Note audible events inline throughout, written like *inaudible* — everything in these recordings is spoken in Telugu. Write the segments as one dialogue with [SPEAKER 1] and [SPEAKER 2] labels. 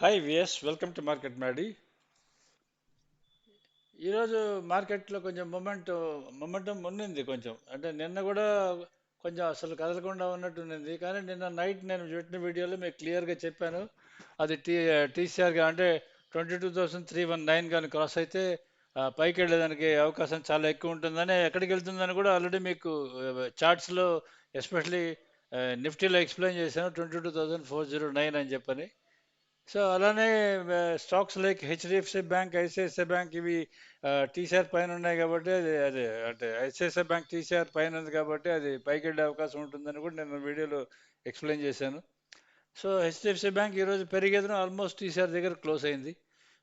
[SPEAKER 1] Hi V S welcome to market Maddy ఈరోజు మార్కెట్లో కొంచెం మొమెంట్ మొమెంటం ఉన్నింది కొంచెం. అంటే నిన్న కూడా కొంచెం అసలు కదలకుండా ఉన్నట్టు ఉన్నింది. కానీ నిన్న నైట్ నేను పెట్టిన వీడియోలో మీకు క్లియర్గా చెప్పాను. అది టీ టీసీఆర్గా అంటే twenty two thousand three one nine కానీ క్రాస్ అయితే పైకి వెళ్ళేదానికి అవకాశం చాలా ఎక్కువ ఉంటుందని ఎక్కడికి వెళ్తుందని కూడా ఆల్రెడీ మీకు చార్ట్స్లో ఎస్పెషలీ నిఫ్టీలో ఎక్స్ప్లెయిన్ చేశాను. Twenty two thousand four zero nine అని చెప్పని. సో అలానే stocks like HDFC bank ICICI bank ఇవి టీసీఆర్ పైన ఉన్నాయి కాబట్టి అది అది అంటే ఐసిఐసిఐ బ్యాంక్ టీసీఆర్ పైన ఉంది కాబట్టి అది పైకి వెళ్ళే అవకాశం ఉంటుందని కూడా నేను వీడియోలో ఎక్స్ప్లెయిన్ చేశాను. సో హెచ్డిఎఫ్సి బ్యాంక్ ఈరోజు పెరిగేదను ఆల్మోస్ట్ టీసీఆర్ దగ్గర క్లోజ్ అయింది.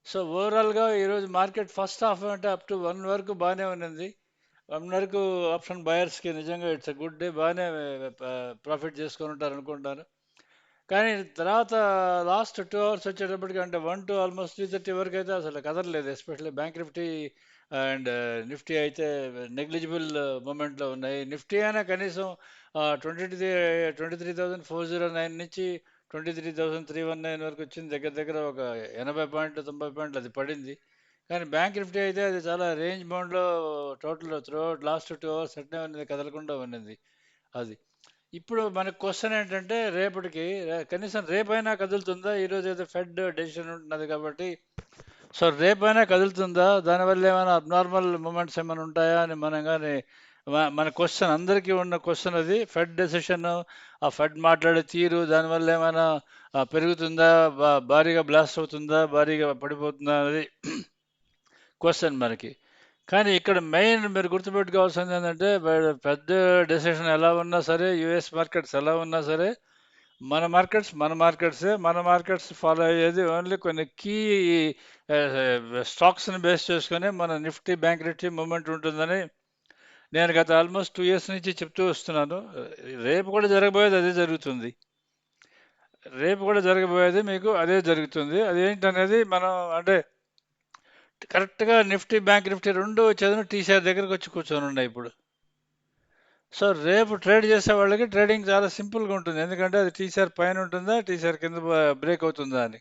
[SPEAKER 1] సో ఓవరాల్గా ఈరోజు మార్కెట్ ఫస్ట్ హాఫ్ అంటే అప్ టు వన్ వరకు బాగానే ఉన్నది. వన్ వరకు ఆప్షన్ బయర్స్కి నిజంగా ఇట్స్ అ గుడ్ డే బాగానే ప్రాఫిట్ చేసుకొని ఉంటారు అనుకుంటాను కానీ తర్వాత లాస్ట్ టూ అవర్స్ వచ్చేటప్పటికి అంటే one to almost three thirty వరకు అయితే అసలు కదలలేదు especially bank Nifty and Nifty అయితే నెగ్లిజిబుల్ మూమెంట్లో ఉన్నాయి. నిఫ్టీ అయినా కనీసం twenty three twenty three thousand four zero nine నుంచి twenty three thousand three one nine వరకు వచ్చింది. దగ్గర దగ్గర ఒక ఎనభై పాయింట్లు తొంభై పాయింట్లు అది పడింది. కానీ బ్యాంక్ నిఫ్టీ అయితే అది చాలా range బౌండ్లో total throughout last two hours అట్నే ఉన్నది కదలకుండా ఉన్నది అది. ఇప్పుడు మన క్వశ్చన్ ఏంటంటే రేపటికి కనీసం రేపైనా కదులుతుందా? ఈరోజు ఏదో ఫెడ్ డెసిషన్ ఉంటున్నది కాబట్టి. సో రేపైనా కదులుతుందా? దానివల్ల ఏమైనా అబ్నార్మల్ మూమెంట్స్ ఏమైనా ఉంటాయా అని మనం కానీ మన క్వశ్చన్ అందరికీ ఉన్న క్వశ్చన్ అది ఫెడ్ డెసిషన్ ఆ ఫెడ్ మాట్లాడే తీరు దానివల్ల ఏమైనా పెరుగుతుందా? భారీగా బ్లాస్ట్ అవుతుందా? భారీగా పడిపోతుందా? అనేది *clears throat* క్వశ్చన్ మనకి. కానీ ఇక్కడ మెయిన్ మీరు గుర్తుపెట్టుకోవాల్సింది ఏంటంటే పెద్ద డెసిషన్ ఎలా ఉన్నా సరే యుఎస్ మార్కెట్స్ ఎలా ఉన్నా సరే మన మార్కెట్స్ మన మార్కెట్సే మన మార్కెట్స్ ఫాలో అయ్యేది ఓన్లీ కొన్ని కీ స్టాక్స్ని బేస్ చేసుకొని మన నిఫ్టీ బ్యాంక్ నిఫ్టీ మూమెంట్ ఉంటుందని నేను గత ఆల్మోస్ట్ టూ ఇయర్స్ నుంచి చెప్తూ వస్తున్నాను. రేపు కూడా జరగబోయేది అదే జరుగుతుంది. రేపు కూడా జరగబోయేది మీకు అదే జరుగుతుంది. అదేంటనేది మనం అంటే కరెక్ట్గా నిఫ్టీ బ్యాంక్ నిఫ్టీ రెండు చదువు టీసీఆర్ దగ్గరకు వచ్చి కూర్చొని ఉన్నాయి ఇప్పుడు. సో రేపు ట్రేడ్ చేసే వాళ్ళకి ట్రేడింగ్ చాలా సింపుల్గా ఉంటుంది. ఎందుకంటే అది టీసీఆర్ పైన ఉంటుందా టీసీఆర్ కింద బ్రేక్ అవుతుందా అని.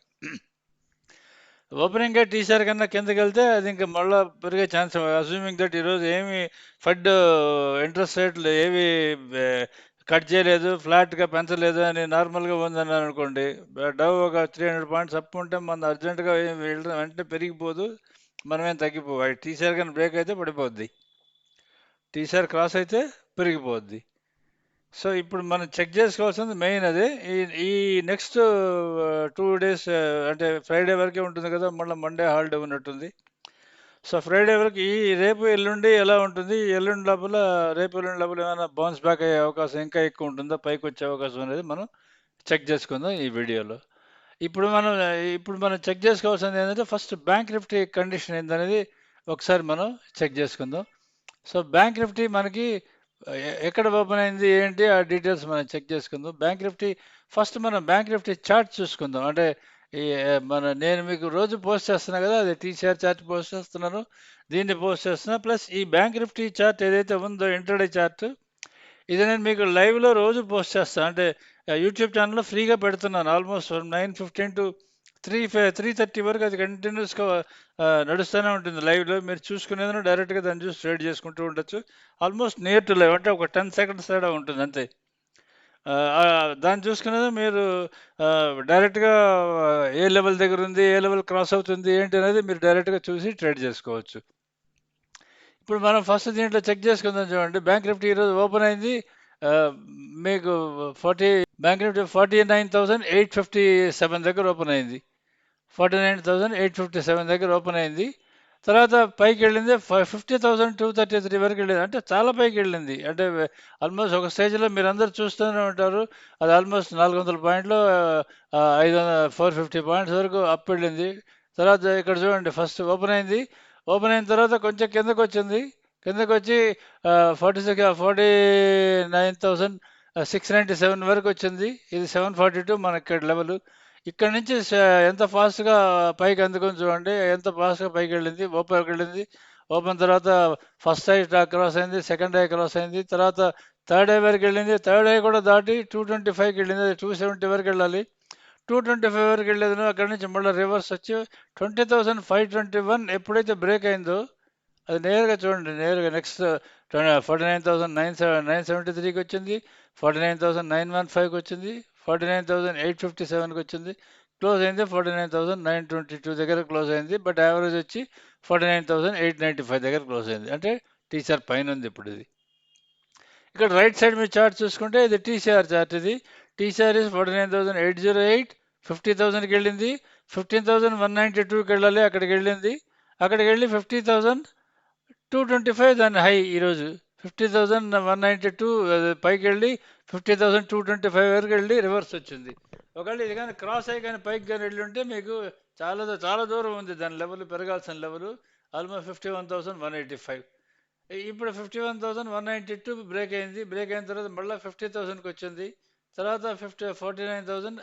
[SPEAKER 1] ఓపెనింగ్గా టీసీఆర్ కన్నా కిందకి వెళ్తే అది ఇంకా మళ్ళీ పెరిగే ఛాన్స్ అజ్యూమింగ్ దట్ ఈరోజు ఏమి ఫడ్ ఇంట్రెస్ట్ రేట్లు ఏవి కట్ చేయలేదు ఫ్లాట్గా పెంచలేదు అని నార్మల్గా ఉందని అనుకోండి డవ్ ఒక త్రీ హండ్రెడ్ పాయింట్స్ అప్ ఉంటే మన అర్జెంటుగా ఏం వెళ్ళడం వెంటనే పెరిగిపోదు. మనమేం తగ్గిపో టీసీఆర్ కానీ బ్రేక్ అయితే పడిపోద్ది. టీసీఆర్ క్రాస్ అయితే పెరిగిపోద్ది. సో ఇప్పుడు మనం చెక్ చేసుకోవాల్సింది మెయిన్ అది. ఈ ఈ నెక్స్ట్ టూ డేస్ అంటే ఫ్రైడే వరకే ఉంటుంది కదా మళ్ళీ మండే హాలిడే ఉన్నట్టుంది. సో ఫ్రైడే వరకు ఈ రేపు ఎల్లుండి ఎలా ఉంటుంది? ఎల్లుండి లోపల రేపు ఎల్లుండి లోపల ఏమైనా బౌన్స్ బ్యాక్ అయ్యే అవకాశం ఇంకా ఎక్కువ ఉంటుందా? పైకి వచ్చే అవకాశం అనేది మనం చెక్ చేసుకుందాం ఈ వీడియోలో ఇప్పుడు మనం ఇప్పుడు మనం చెక్ చేసుకోవాల్సింది ఏంటంటే ఫస్ట్ బ్యాంక్ నిఫ్టీ కండిషన్ ఏంటనేది ఒకసారి మనం చెక్ చేసుకుందాం. సో బ్యాంక్ నిఫ్టీ మనకి ఎక్కడ ఓపెన్ అయింది ఏంటి ఆ డీటెయిల్స్ మనం చెక్ చేసుకుందాం. బ్యాంక్ నిఫ్టీ ఫస్ట్ మనం బ్యాంక్ నిఫ్టీ చార్ట్ చూసుకుందాం. అంటే ఈ మన నేను మీకు రోజు పోస్ట్ చేస్తున్నా కదా అది టీసీఆర్ చార్ట్ పోస్ట్ చేస్తున్నాను. దీన్ని పోస్ట్ చేస్తున్నా. ప్లస్ ఈ బ్యాంక్ నిఫ్టీ చార్ట్ ఏదైతే ఉందో ఇంటర్డే చార్ట్ ఇది నేను మీకు లైవ్లో రోజు పోస్ట్ చేస్తాను అంటే యూట్యూబ్ ఛానల్లో ఫ్రీగా పెడుతున్నాను. Almost nine fifteen to three three thirty వరకు అది కంటిన్యూస్గా నడుస్తూనే ఉంటుంది. లైవ్లో మీరు చూసుకునేది డైరెక్ట్గా దాన్ని చూసి ట్రేడ్ చేసుకుంటూ ఉండొచ్చు. ఆల్మోస్ట్ నియర్ టు లైవ్ అంటే ఒక టెన్ సెకండ్స్ తేడా ఉంటుంది అంతే. దాన్ని చూసుకునేది మీరు డైరెక్ట్గా ఏ లెవెల్ దగ్గర ఉంది ఏ లెవెల్ క్రాస్ అవుతుంది ఏంటి అనేది మీరు డైరెక్ట్గా చూసి ట్రేడ్ చేసుకోవచ్చు. ఇప్పుడు మనం ఫస్ట్ దీంట్లో చెక్ చేసుకుందాం చూడండి. బ్యాంక్ నిఫ్టీ ఈరోజు ఓపెన్ అయింది. మీకు forty bank Nifty forty nine thousand eight fifty seven దగ్గర ఓపెన్ అయింది. Forty nine thousand eight fifty seven దగ్గర ఓపెన్ అయింది. తర్వాత పైకి వెళ్ళింది fifty thousand two thirty three వరకు వెళ్ళింది. అంటే చాలా పైకి వెళ్ళింది. అంటే ఆల్మోస్ట్ ఒక స్టేజ్లో మీరు అందరు చూస్తూనే ఉంటారు. అది ఆల్మోస్ట్ నాలుగు వందల పాయింట్లు ఐదు వందల ఫోర్ ఫిఫ్టీ పాయింట్స్ వరకు అప్ వెళ్ళింది. తర్వాత ఇక్కడ చూడండి ఫస్ట్ ఓపెన్ అయింది. ఓపెన్ అయిన తర్వాత కొంచెం కిందకు వచ్చింది కిందకు వచ్చి forty six forty nine thousand six ninety seven వరకు వచ్చింది. ఇది సెవెన్ ఫార్టీ టూ మన ఇక్కడ లెవెల్ ఇక్కడ నుంచి ఎంత ఫాస్ట్గా పైకి అందుకొని చూడండి. ఎంత ఫాస్ట్గా పైకి వెళ్ళింది. ఓపెన్కి వెళ్ళింది. ఓపెన్ తర్వాత ఫస్ట్ ఐ క్రాస్ అయింది. సెకండ్ ఐ క్రాస్ అయింది. తర్వాత థర్డ్ ఐ వరకు వెళ్ళింది. థర్డ్ ఐ కూడా దాటి టూ ట్వంటీ ఫైవ్కి వెళ్ళింది. అది టూ సెవెంటీ వరకు వెళ్ళాలి. టూ ట్వంటీ ఫైవ్ వరకు వెళ్ళేది అక్కడి నుంచి మళ్ళీ రివర్స్ వచ్చి twenty thousand five twenty one ఎప్పుడైతే బ్రేక్ అయిందో అది నేరుగా చూడండి నేరుగా next forty nine thousand nine seven nine seventy త్రీకి వచ్చింది forty nine thousand nine one ఫైవ్కి వచ్చింది forty nine thousand eight fifty సెవెన్కి వచ్చింది క్లోజ్ అయింది forty nine thousand nine twenty two దగ్గర క్లోజ్ అయింది బట్ యావరేజ్ వచ్చి forty nine thousand eight ninety five దగ్గర క్లోజ్ అయింది. అంటే టీసీఆర్ పైన ఉంది ఇప్పుడు ఇది. ఇక్కడ రైట్ సైడ్ మీరు చార్ట్ చూసుకుంటే ఇది టీసీఆర్ చార్ట్ ఇది. TCR is forty nine thousand eight zero eight fifty థౌసండ్కి వెళ్ళింది ఫిఫ్టీన్ థౌసండ్ వన్ నైంటీ టూకి వెళ్ళాలి అక్కడికి వెళ్ళింది అక్కడికి వెళ్ళి fifty thousand two twenty five దాని హై ఈరోజు fifty thousand one ninety two పైకి వెళ్ళి fifty thousand two twenty five వరకు వెళ్ళి రివర్స్ వచ్చింది. ఒకవేళ ఇది కానీ క్రాస్ అయ్యి కానీ పైకి కానీ వెళ్ళి ఉంటే మీకు చాలా చాలా దూరం ఉంది. దాని level పెరగాల్సిన level almost fifty one thousand one eighty five ఇప్పుడు fifty one thousand one ninety two break అయింది. బ్రేక్ అయిన తర్వాత మళ్ళీ ఫిఫ్టీ థౌసండ్కి వచ్చింది. తర్వాత fifty forty nine thousand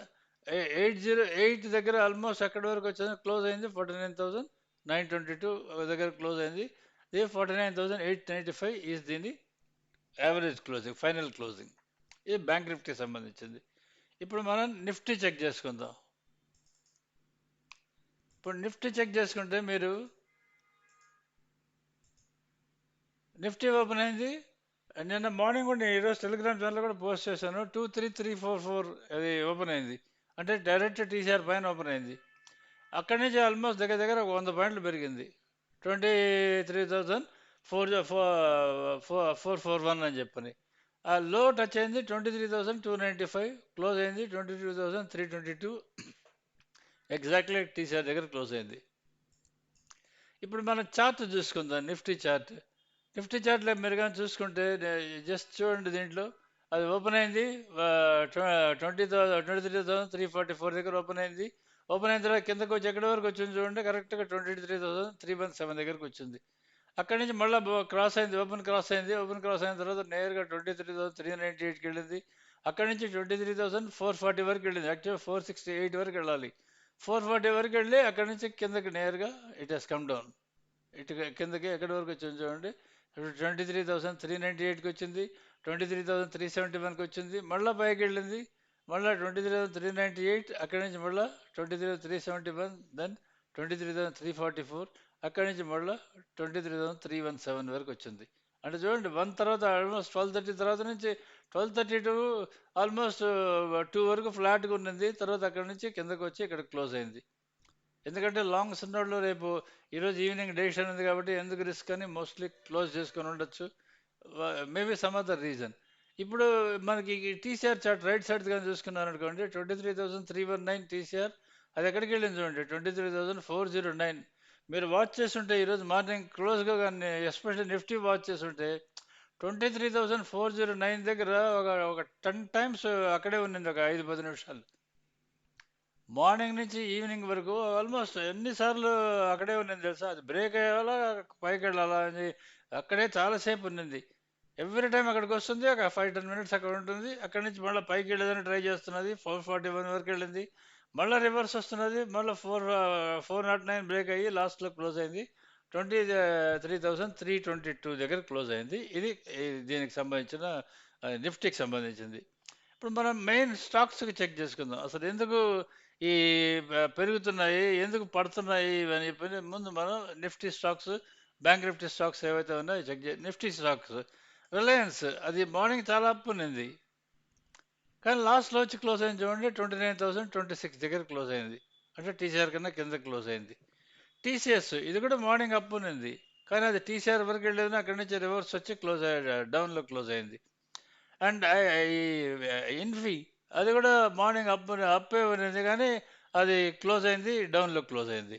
[SPEAKER 1] eight zero eight దగ్గర ఆల్మోస్ట్ అక్కడి వరకు వచ్చింది క్లోజ్ అయింది. Forty nine thousand nine twenty two దగ్గర క్లోజ్ అయింది. ఇది forty nine thousand eight ninety five is దీని యావరేజ్ క్లోజింగ్ ఫైనల్ క్లోజింగ్ ఇది బ్యాంక్ నిఫ్టీకి సంబంధించింది. ఇప్పుడు మనం నిఫ్టీ చెక్ చేసుకుందాం. ఇప్పుడు నిఫ్టీ చెక్ చేసుకుంటే మీరు నిఫ్టీ ఓపెన్ అయింది. నిన్న మార్నింగ్ కూడా నేను ఈరోజు టెలిగ్రామ్ ఛానల్ కూడా పోస్ట్ చేశాను. Two three three four four అది ఓపెన్ అయింది. అంటే డైరెక్ట్ టీసీఆర్ పైన ఓపెన్ అయింది. అక్కడి నుంచి ఆల్మోస్ట్ దగ్గర దగ్గర ఒక వంద పాయింట్లు పెరిగింది. Twenty three thousand four four four four one అని చెప్పని. ఆ లో టచ్ అయింది twenty three thousand two ninety five close అయింది twenty two thousand three twenty two exactly TCR దగ్గర క్లోజ్ అయింది. ఇప్పుడు మనం చార్ట్ చూసుకుందాం నిఫ్టీ చార్ట్ నిఫ్టీ చార్ట్లో మీరు కానీ చూసుకుంటే జస్ట్ చూడండి దీంట్లో. అది ఓపెన్ అయింది twenty thousand twenty three thousand three forty four దగ్గర ఓపెన్ అయింది. ఓపెన్ అయిన తర్వాత కిందకు వచ్చి ఎక్కడి వరకు వచ్చింది చూడండి కరెక్ట్గా twenty three thousand three one seven దగ్గరకు వచ్చింది. అక్కడి నుంచి మళ్ళీ క్రాస్ అయింది ఓపెన్ క్రాస్ అయింది ఓపెన్ క్రాస్ అయిన తర్వాత నేరుగా twenty three thousand three ninety ఎయిట్కి వెళ్ళింది. అక్కడి నుంచి twenty three thousand four forty వరకు వెళ్ళింది. యాక్చువల్ ఫోర్ సిక్స్టీ ఎయిట్ వరకు వెళ్ళాలి. ఫోర్ ఫార్టీ వరకు వెళ్ళి అక్కడి నుంచి కిందకి నేరుగా ఇట్ హెస్ కమ్ డౌన్ ఇటు కిందకి ఎక్కడి వరకు వచ్చింది చూడండి. Twenty three thousand three ninety ఎయిట్కి వచ్చింది twenty three thousand three seventy వన్కి వచ్చింది. మళ్ళీ పైకి వెళ్ళింది మళ్ళీ twenty three thousand three ninety eight అక్కడి నుంచి మళ్ళీ twenty three three seventy one then twenty three thousand three forty four అక్కడి నుంచి మళ్ళీ twenty three thousand three one seven వరకు వచ్చింది. అంటే చూడండి వన్ తర్వాత ఆల్మోస్ట్ ట్వెల్వ్ థర్టీ తర్వాత నుంచి twelve thirty to almost two వరకు ఫ్లాట్గా ఉన్నది. తర్వాత అక్కడ నుంచి కిందకు వచ్చి ఇక్కడ క్లోజ్ అయింది. ఎందుకంటే లాంగ్ సిన్నోడ్లో రేపు ఈరోజు ఈవినింగ్ డెసిషన్ ఉంది కాబట్టి ఎందుకు రిస్క్ అని మోస్ట్లీ క్లోజ్ చేసుకొని ఉండొచ్చు. మేబీ సమ్ అదర్ రీజన్ ఇప్పుడు మనకి టీసీఆర్ చార్ట్ రైట్ సైడ్ కానీ చూసుకున్నారు అనుకోండి twenty three thousand three one nine TCR అది ఎక్కడికి వెళ్ళింది చూడండి twenty three thousand four zero nine మీరు వాచ్ చేస్తుంటే ఈరోజు మార్నింగ్ క్లోజ్గా కానీ ఎస్పెషల్లీ నిఫ్టీ వాచ్ చేస్తుంటే twenty three thousand four zero nine దగ్గర ఒక ఒక టెన్ టైమ్స్ అక్కడే ఉన్నింది ఒక ఐదు పది నిమిషాలు. మార్నింగ్ నుంచి ఈవినింగ్ వరకు ఆల్మోస్ట్ ఎన్నిసార్లు అక్కడే ఉన్నింది తెలుసా? అది బ్రేక్ అయ్యేలా పైకి వెళ్ళాలా అని అక్కడే చాలాసేపు ఉన్నింది. ఎవ్రీ టైం అక్కడికి వస్తుంది ఒక ఫైవ్ టెన్ మినిట్స్ అక్కడ ఉంటుంది. అక్కడి నుంచి మళ్ళీ పైకి వెళ్ళేదని ట్రై చేస్తున్నది. ఫోర్ ఫార్టీ వన్ వరకు వెళ్ళింది. మళ్ళీ రివర్స్ వస్తున్నది. మళ్ళీ four four not nine break అయ్యి లాస్ట్లో క్లోజ్ అయింది. Twenty three thousand three twenty two దగ్గర క్లోజ్ అయింది. ఇది దీనికి సంబంధించిన నిఫ్టీకి సంబంధించింది. ఇప్పుడు మనం మెయిన్ స్టాక్స్కి చెక్ చేసుకుందాం. అసలు ఎందుకు ఈ పెరుగుతున్నాయి? ఎందుకు పడుతున్నాయి? అని చెప్పి ముందు మనం Nifty stocks bank Nifty stocks ఏవైతే ఉన్నాయో చెక్ చే నిఫ్టీ స్టాక్స్ రిలయన్స్ అది మార్నింగ్ చాలా అప్ ఉన్నది. కానీ లాస్ట్లో వచ్చి క్లోజ్ అయింది చూడండి twenty nine thousand twenty six దగ్గర క్లోజ్ అయింది. అంటే టీసీఆర్ కన్నా కింద క్లోజ్ అయింది. టీసీఎస్ ఇది కూడా మార్నింగ్ అప్ ఉంది కానీ అది టీసీఆర్ వరకు వెళ్ళేది అక్కడి నుంచి రివర్స్ వచ్చి క్లోజ్ డౌన్లో క్లోజ్ అయింది. అండ్ ఇన్ఫీ అది కూడా మార్నింగ్ అప్ అప్పే ఉన్నది కానీ అది క్లోజ్ అయింది డౌన్లో క్లోజ్ అయింది.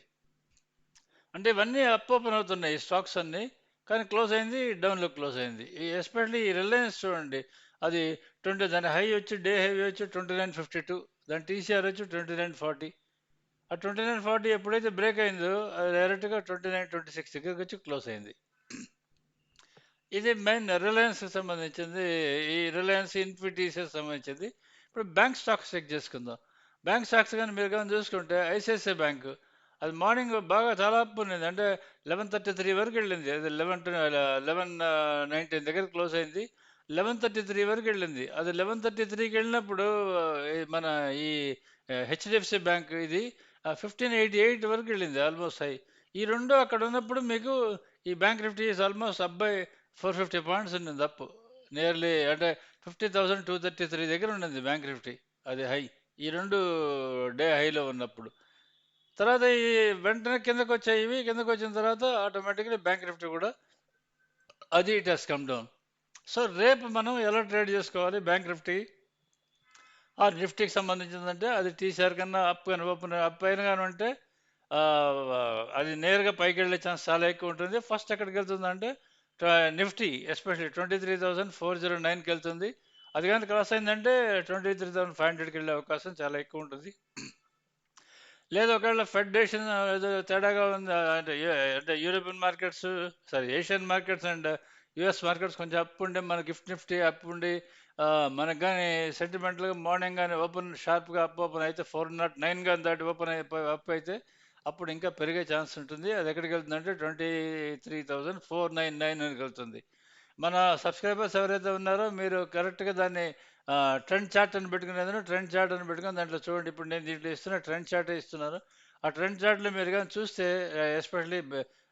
[SPEAKER 1] అంటే ఇవన్నీ అప్ ఓపెన్ అవుతున్నాయి స్టాక్స్ అన్నీ. కానీ క్లోజ్ అయింది డౌన్లో క్లోజ్ అయింది. ఎస్పెషల్లీ ఈ రిలయన్స్ చూడండి అది ట్వంటీ దాని హై వచ్చి డే హై వచ్చి ట్వంటీ నైన్ ఫిఫ్టీ టూ దాని టీసీఆర్ వచ్చి ట్వంటీ నైన్ ఫార్టీ. ఆ ట్వంటీ నైన్ ఫార్టీ ఎప్పుడైతే బ్రేక్ అయిందో అది డైరెక్ట్గా ట్వంటీ నైన్ ట్వంటీ సిక్స్ దగ్గరికి వచ్చి క్లోజ్ అయింది. ఇది మెయిన్ రిలయన్స్కి సంబంధించింది ఈ రిలయన్స్ ఇన్ఫిటీసీకి సంబంధించింది. ఇప్పుడు బ్యాంక్ స్టాక్స్ చెక్ చేసుకుందాం. బ్యాంక్ స్టాక్స్ కానీ మీరు కానీ చూసుకుంటే ఐసిఐసిఐ బ్యాంకు అది మార్నింగ్ బాగా చాలా అప్ ఉన్నది. అంటే లెవెన్ థర్టీ త్రీ వరకు వెళ్ళింది. అది లెవెన్ లెవెన్ నైన్టీన్ దగ్గర క్లోజ్ అయింది. లెవెన్ థర్టీ త్రీ వరకు వెళ్ళింది. అది లెవెన్ థర్టీ త్రీకి వెళ్ళినప్పుడు మన ఈ హెచ్డిఎఫ్సి బ్యాంక్ ఇది ఫిఫ్టీన్ ఎయిటీ ఎయిట్ వరకు వెళ్ళింది ఆల్మోస్ట్ హై ఈ రెండు అక్కడ ఉన్నప్పుడు మీకు ఈ బ్యాంక్ నిఫ్టీ ఈజ్ ఆల్మోస్ట్ అబ్బాయి ఫోర్ ఫిఫ్టీ పాయింట్స్ ఉండింది అప్పు నియర్లీ అంటే fifty thousand two thirty three దగ్గర ఉన్నది బ్యాంక్ నిఫ్టీ అది హై ఈ రెండు డే హైలో ఉన్నప్పుడు. తర్వాత ఈ వెంటనే కిందకు వచ్చాయి ఇవి. కిందకు వచ్చిన తర్వాత ఆటోమేటిక్గా బ్యాంక్ నిఫ్టీ కూడా అది it has come down so రేపు మనం ఎలా ట్రేడ్ చేసుకోవాలి? బ్యాంక్ నిఫ్టీ ఆ నిఫ్టీకి సంబంధించిందంటే అది టీసీఆర్ కన్నా అప్ కానీ ఓపెన్ అప్ అయిన కానీ ఉంటే అది నేరుగా పైకి వెళ్ళే ఛాన్స్ చాలా ఎక్కువ ఉంటుంది. ఫస్ట్ ఎక్కడికి వెళ్తుందంటే Nifty especially twenty three thousand four zero నైన్కి వెళ్తుంది. అది కానీ క్రాస్ అయిందంటే ట్వంటీ త్రీ థౌసండ్ ఫైవ్ హండ్రెడ్కి వెళ్ళే అవకాశం చాలా ఎక్కువ ఉంటుంది. లేదు ఒకవేళ ఫెడరేషన్ ఏదో తేడాగా ఉంది అంటే అంటే European markets sorry Asian markets and US markets కొంచెం అప్ ఉండే మన గిఫ్ట్ నిఫ్టీ అప్ ఉండి మనకు కానీ సెంటిమెంటల్గా మార్నింగ్ కానీ ఓపెన్ షార్ప్గా అప్ ఓపెన్ అయితే ఫోర్ నాట్ నైన్ కానీ దాటి ఓపెన్ అయిపోయి అప్ అయితే అప్పుడు ఇంకా పెరిగే ఛాన్స్ ఉంటుంది. అది ఎక్కడికి వెళ్తుందంటే twenty three thousand four nine nine అని వెళ్తుంది. మన సబ్స్క్రైబర్స్ ఎవరైతే ఉన్నారో మీరు కరెక్ట్గా దాన్ని ట్రెండ్ చార్ట్ అని పెట్టుకునేది ట్రెండ్ చార్ట్ అని పెట్టుకుని దాంట్లో చూడండి. ఇప్పుడు నేను దీంట్లో ఇస్తున్నా ట్రెండ్ చార్టే ఇస్తున్నాను ఆ ట్రెండ్ చార్ట్లో మీరు కానీ చూస్తే ఎస్పెషల్లీ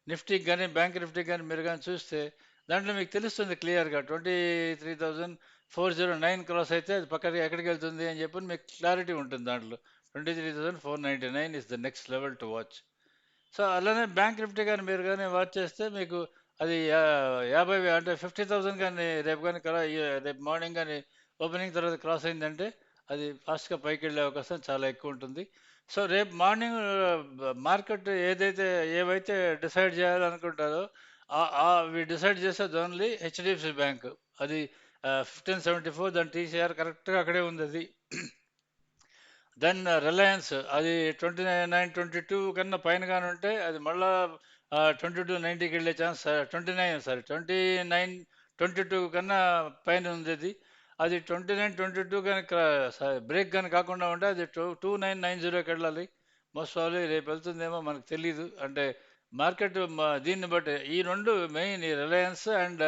[SPEAKER 1] నిఫ్టీకి కానీ బ్యాంక్ నిఫ్టీకి కానీ మీరు కానీ చూస్తే దాంట్లో మీకు తెలుస్తుంది క్లియర్గా. Twenty three thousand four zero nine cross అయితే అది పక్కకి ఎక్కడికి వెళ్తుంది అని చెప్పి మీకు క్లారిటీ ఉంటుంది దాంట్లో. Twenty three thousand four ninety nine is the next level to watch. So అలానే బ్యాంక్ నిఫ్టీ కానీ మీరు కానీ వాచ్ చేస్తే మీకు అది యాభై అంటే ఫిఫ్టీ థౌసండ్ కానీ రేపు కానీ కరా రేపు మార్నింగ్ కానీ ఓపెనింగ్ తర్వాత క్రాస్ అయిందంటే అది ఫాస్ట్గా పైకి వెళ్ళే అవకాశం చాలా ఎక్కువ ఉంటుంది. సో రేపు మార్నింగ్ మార్కెట్ uh, ఏదైతే ఏవైతే డిసైడ్ చేయాలనుకుంటారో అవి డిసైడ్ చేసేది ఓన్లీ హెచ్డిఎఫ్సి బ్యాంక్ అది ఫిఫ్టీన్ సెవెంటీ ఫోర్ దాని టీసీఆర్ కరెక్ట్గా అక్కడే ఉంది అది. దెన్ రిలయన్స్ uh, అది ట్వంటీ నైన్ ట్వంటీ టూ కన్నా పైన ఉంటే అది మళ్ళా ట్వంటీ టూ నైంటీకి వెళ్ళే chance twenty nine sorry twenty nine twenty two కన్నా పైన ఉంది అది. అది ట్వంటీ నైన్ ట్వంటీ టూ కానీ బ్రేక్ కానీ కాకుండా ఉంటే అది టూ టూ నైన్ నైన్ జీరోకి వెళ్ళాలి? మోస్ట్ ప్రాబ్లీ రేపు వెళ్తుందేమో మనకు తెలియదు అంటే మార్కెట్ దీన్ని బట్టి ఈ రెండు మెయిన్ ఈ Reliance and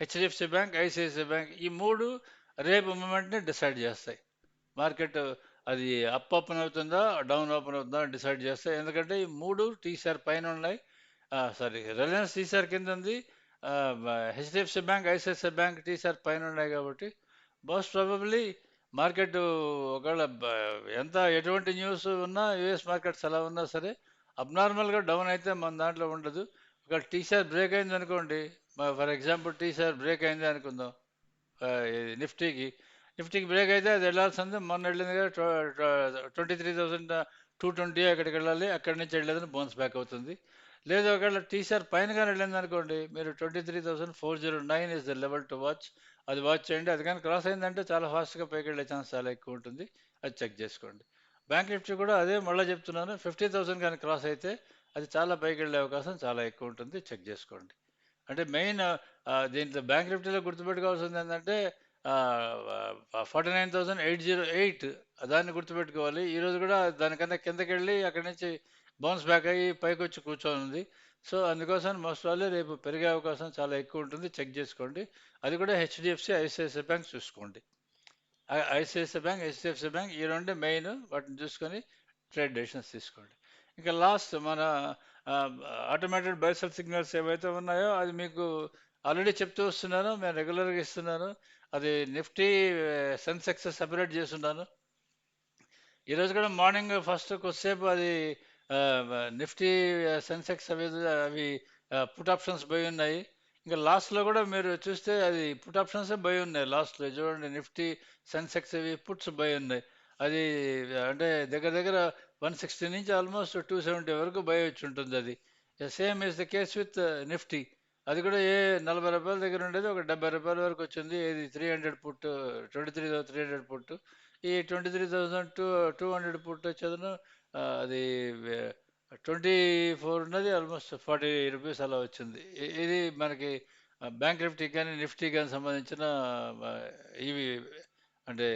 [SPEAKER 1] HDFC bank ICICI bank ఈ మూడు రేపు మూమెంట్ని డిసైడ్ చేస్తాయి. మార్కెట్ అది అప్ ఓపెన్ అవుతుందా డౌన్ ఓపెన్ అవుతుందా డిసైడ్ చేస్తాయి. ఎందుకంటే ఈ మూడు టీసీఆర్ పైన ఉన్నాయి. సారీ రిలయన్స్ టీసీఆర్ కింద ఉంది. HDFC bank ICICI bank TCR పైన ఉన్నాయి కాబట్టి మోస్ట్ ప్రాబబ్లీ మార్కెట్ ఒకవేళ ఎంత ఎటువంటి న్యూస్ ఉన్నా యుఎస్ మార్కెట్స్ ఎలా ఉన్నా సరే అబ్నార్మల్గా డౌన్ అయితే మన దాంట్లో ఉండదు. ఒక టీసీఆర్ బ్రేక్ అయింది అనుకోండి ఫర్ ఎగ్జాంపుల్ టీసీఆర్ బ్రేక్ అయింది అనుకుందాం నిఫ్టీకి. నిఫ్టీకి బ్రేక్ అయితే అది వెళ్ళాల్సింది. మొన్న వెళ్ళింది కదా twenty three thousand two twenty అక్కడికి వెళ్ళాలి అక్కడి నుంచి వెళ్ళేదని బౌన్స్ బ్యాక్ అవుతుంది. లేదు ఒకవేళ టీసీఆర్ పైన కానీ వెళ్ళింది అనుకోండి మీరు twenty three thousand four zero nine is the level to watch అది వాచ్ చేయండి. అది కానీ క్రాస్ అయిందంటే చాలా ఫాస్ట్గా పైకి వెళ్ళే ఛాన్స్ చాలా ఎక్కువ ఉంటుంది. అది చెక్ చేసుకోండి. బ్యాంక్ నిఫ్టీ కూడా అదే మళ్ళీ చెప్తున్నాను. ఫిఫ్టీ థౌసండ్ కానీ క్రాస్ అయితే అది చాలా పైకి వెళ్ళే అవకాశం చాలా ఎక్కువ ఉంటుంది. చెక్ చేసుకోండి. అంటే మెయిన్ దీంట్లో బ్యాంక్ నిఫ్టీలో గుర్తుపెట్టుకోవాల్సింది ఏంటంటే forty nine thousand eight zero eight దాన్ని గుర్తుపెట్టుకోవాలి. ఈరోజు కూడా దానికన్నా కిందకి వెళ్ళి అక్కడి నుంచి బౌన్స్ బ్యాక్ అయ్యి పైకి వచ్చి కూర్చొని ఉంది సో అందుకోసం మోస్ట్ వాళ్ళు రేపు పెరిగే అవకాశం చాలా ఎక్కువ ఉంటుంది. చెక్ చేసుకోండి. అది కూడా హెచ్డిఎఫ్సి ఐసిఐసిఐ బ్యాంక్ చూసుకోండి. ఐసిఐసిఐ బ్యాంక్ హెచ్డిఎఫ్సి బ్యాంక్ ఈ రెండు మెయిన్. వాటిని చూసుకొని ట్రేడ్ డెసిషన్స్ తీసుకోండి. ఇంకా లాస్ట్ మన ఆటోమేటెడ్ బైసల్ సిగ్నల్స్ ఏవైతే ఉన్నాయో అది మీకు ఆల్రెడీ చెప్తూ వస్తున్నాను. మేము రెగ్యులర్గా ఇస్తున్నాను. అది నిఫ్టీ సెన్సెక్స్ సెపరేట్ చేస్తున్నాను. ఈరోజు కూడా మార్నింగ్ ఫస్ట్ కొద్దిసేపు అది నిఫ్టీ సెన్సెక్స్ అవి అవి పుట్ ఆప్షన్స్ పోయి ఉన్నాయి. ఇంకా లాస్ట్లో కూడా మీరు చూస్తే అది పుట్ ఆప్షన్స్ పోయి ఉన్నాయి. లాస్ట్లో చూడండి నిఫ్టీ సెన్సెక్స్ అవి పుట్స్ పోయి ఉన్నాయి. అది అంటే దగ్గర దగ్గర వన్ సిక్స్టీ నుంచి ఆల్మోస్ట్ టూ సెవెంటీ వరకు బై వచ్చి ఉంటుంది అది. Same is the case with Nifty. అది కూడా ఏ నలభై రూపాయల దగ్గర ఉండేది ఒక డెబ్బై రూపాయల వరకు వచ్చింది. ఇది three hundred put twenty three three hundred put ఈ twenty three thousand two two hundred put వచ్చేదను అది ట్వంటీ ఫోర్ ఉన్నది ఆల్మోస్ట్ ఫార్టీ రూపీస్ అలా వచ్చింది. ఇది మనకి బ్యాంక్ నిఫ్టీ కానీ నిఫ్టీ కానీ సంబంధించిన ఇవి అంటే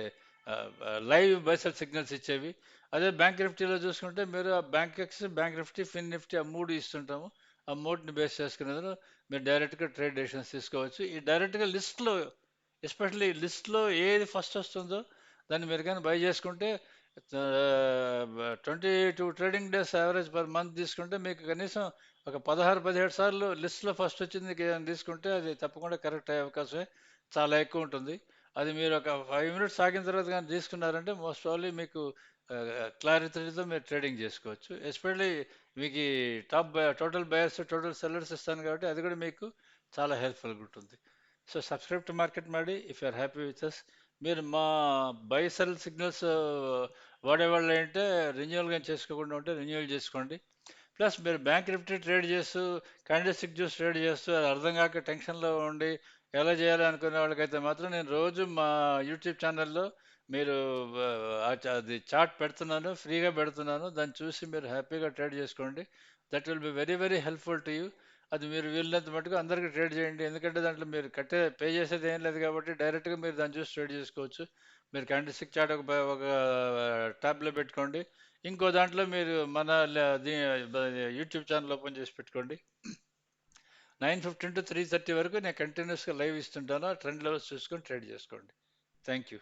[SPEAKER 1] లైవ్ బైసల్ సిగ్నల్స్ ఇచ్చేవి. అదే బ్యాంక్ నిఫ్టీలో చూసుకుంటే మీరు ఆ bank ex bank Nifty fin Nifty ఆ మూడు ఇస్తుంటాము. ఆ మూడుని బేస్ చేసుకునేందుకు మీరు డైరెక్ట్గా ట్రేడ్ డెసిషన్స్ తీసుకోవచ్చు. ఈ డైరెక్ట్గా లిస్ట్లో ఎస్పెషల్లీ లిస్ట్లో ఏది ఫస్ట్ వస్తుందో దాన్ని మీరు కానీ బై చేసుకుంటే twenty two trading days average per month తీసుకుంటే మీకు కనీసం ఒక పదహారు పదిహేడు సార్లు లిస్ట్లో ఫస్ట్ వచ్చింది తీసుకుంటే అది తప్పకుండా కరెక్ట్ అయ్యే అవకాశమే చాలా ఎక్కువ ఉంటుంది. అది మీరు ఒక ఫైవ్ మినిట్స్ ఆగిన తర్వాత కానీ తీసుకున్నారంటే మోస్ట్ ఆల్లీ మీకు క్లారిటీతో మీరు ట్రేడింగ్ చేసుకోవచ్చు. ఎస్పెషల్లీ మీకు top total buyers total sellers ఇస్తాను కాబట్టి అది కూడా మీకు చాలా హెల్ప్ఫుల్గా ఉంటుంది. సో సబ్స్క్రైబ్ టు మార్కెట్ మాడి if you are happy with us మీరు మా బైసెల్ సిగ్నల్స్ వాడేవాళ్ళు ఏంటంటే రెన్యువల్ కానీ చేసుకోకుండా ఉంటే రెన్యువల్ చేసుకోండి. ప్లస్ మీరు బ్యాంక్ నిఫ్టీ ట్రేడ్ చేస్తూ క్యాండిస్టిక్ జ్యూస్ ట్రేడ్ చేస్తూ అది అర్థం కాక టెన్షన్లో ఉండి ఎలా చేయాలి అనుకునే వాళ్ళకైతే మాత్రం నేను రోజు మా యూట్యూబ్ ఛానల్లో మీరు అది చార్ట్ పెడుతున్నాను ఫ్రీగా పెడుతున్నాను. దాన్ని చూసి మీరు హ్యాపీగా ట్రేడ్ చేసుకోండి. That will be very very helpful to you అది మీరు వీళ్ళంత మటుకు అందరికీ ట్రేడ్ చేయండి. ఎందుకంటే దాంట్లో మీరు కట్టే పే చేసేది ఏం లేదు కాబట్టి డైరెక్ట్గా మీరు దాన్ని చూసి ట్రేడ్ చేసుకోవచ్చు. మీరు క్యాండిస్టిక్ చాట్ ఒక ఒక ట్యాబ్లో పెట్టుకోండి. ఇంకో దాంట్లో మీరు మన దీ- యూట్యూబ్ ఛానల్ ఓపెన్ చేసి పెట్టుకోండి. Nine fifteen to three thirty వరకు నేను కంటిన్యూస్గా లైవ్ ఇస్తుంటాను. ట్రెండ్ లెవెల్స్ చూసుకొని ట్రేడ్ చేసుకోండి. Thank you.